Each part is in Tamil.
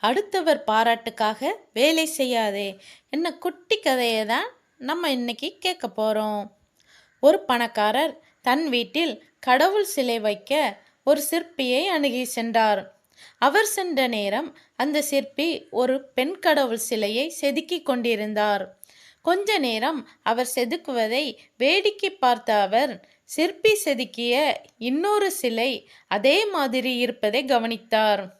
அடுத்தவர் பாராட்டுக்காக வேலை செய்யாதே. என்ன குட்டி கதையை தான் நம்ம இன்னைக்கு கேட்க போகிறோம் ஒரு பணக்காரர் தன் வீட்டில் கடவுள் சிலை வைக்க ஒரு சிற்பியை அணுகி சென்றார். அவர் சென்ற நேரம் அந்த சிற்பி ஒரு பெண் கடவுள் சிலையை செதுக்கி கொண்டிருந்தார். கொஞ்ச நேரம் அவர் செதுக்குவதை வேடிக்கை பார்த்த அவர் சிற்பி செதுக்கிய இன்னொரு சிலை அதே மாதிரி இருப்பதை கவனித்தார்.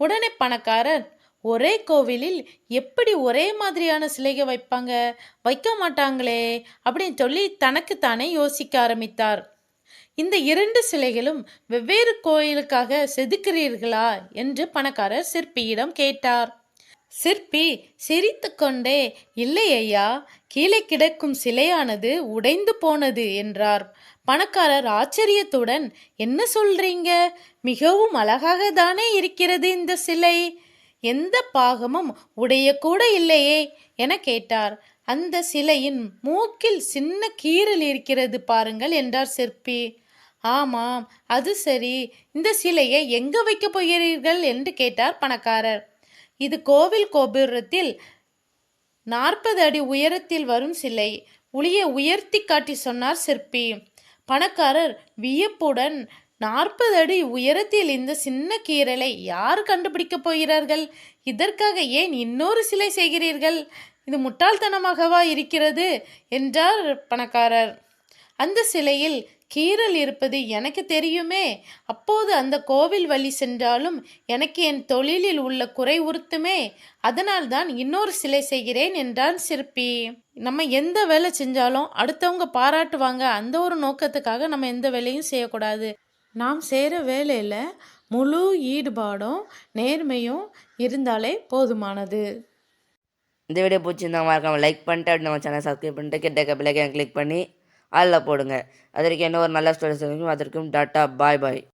உடனே பணக்காரர் ஒரே கோவிலில் எப்படி ஒரே மாதிரியான சிலைகள் வைப்பாங்க? வைக்க மாட்டாங்களே அப்படின்னு சொல்லி தனக்குத்தானே யோசிக்க ஆரம்பித்தார். இந்த இரண்டு சிலைகளும் வெவ்வேறு கோயிலுக்காக செதுக்கிறீர்களா? என்று பணக்காரர் சிற்பியிடம் கேட்டார். சிற்பி சிரித்துக்கொண்டே இல்லை ஐயா கீழே கிடக்கும் சிலையானது உடைந்து போனது என்றார். பணக்காரர் ஆச்சரியத்துடன் என்ன சொல்றீங்க? மிகவும் அழகாக தானே இருக்கிறது இந்த சிலை. எந்த பாகமும் உடையக்கூட இல்லையே என கேட்டார். அந்த சிலையின் மூக்கில் சின்ன கீறல் இருக்கிறது பாருங்கள் என்றார் சிற்பி. ஆமாம் அது சரி. இந்த சிலையை எங்க வைக்க போகிறீர்கள்? என்று கேட்டார் பணக்காரர். இது கோவில் கோபுரத்தில் நாற்பது அடி உயரத்தில் வரும் சிலை. ஒளியை உயர்த்தி காட்டி சொன்னார் சிற்பி. பணக்காரர் வியப்புடன் நாற்பது அடி உயரத்தில் இந்த சின்ன கீரலை யார் கண்டுபிடிக்கப் போகிறார்கள்? இதற்காக ஏன் இன்னொரு சிலை செய்கிறீர்கள்? இது முட்டாள்தனமாகவா இருக்கிறது? என்றார் பணக்காரர். அந்த சிலையில் கீறல் இருப்பது எனக்கு தெரியுமே. அப்போது அந்த கோவில் வழி சென்றாலும் எனக்கு என் தொழிலில் உள்ள குறை உறுத்துமே. அதனால்தான் இன்னொரு சிலை செய்கிறேன் என்றான் சிற்பி. நம்ம எந்த வேலை செஞ்சாலும் அடுத்தவங்க பாராட்டுவாங்க. அந்த ஒரு நோக்கத்துக்காக நம்ம எந்த வேலையும் செய்யக்கூடாது. நாம் செய்கிற வேலையில் முழு ஈடுபாடும் நேர்மையும் இருந்தாலே போதுமானது. இந்த வீடியோ பிடிச்சிருந்தா மறக்காம லைக் பண்ணிட்டு நம்ம சேனல் சப்ஸ்கிரைப் பண்ணிட்டு கிட்ட பிள்ளைக்கு கிளிக் பண்ணி அதில் போடுங்க. அது வரைக்கும் என்ன ஒரு நல்ல ஸ்டோரி இருக்கும் அதற்கும் டாட்டா பாய் பாய்.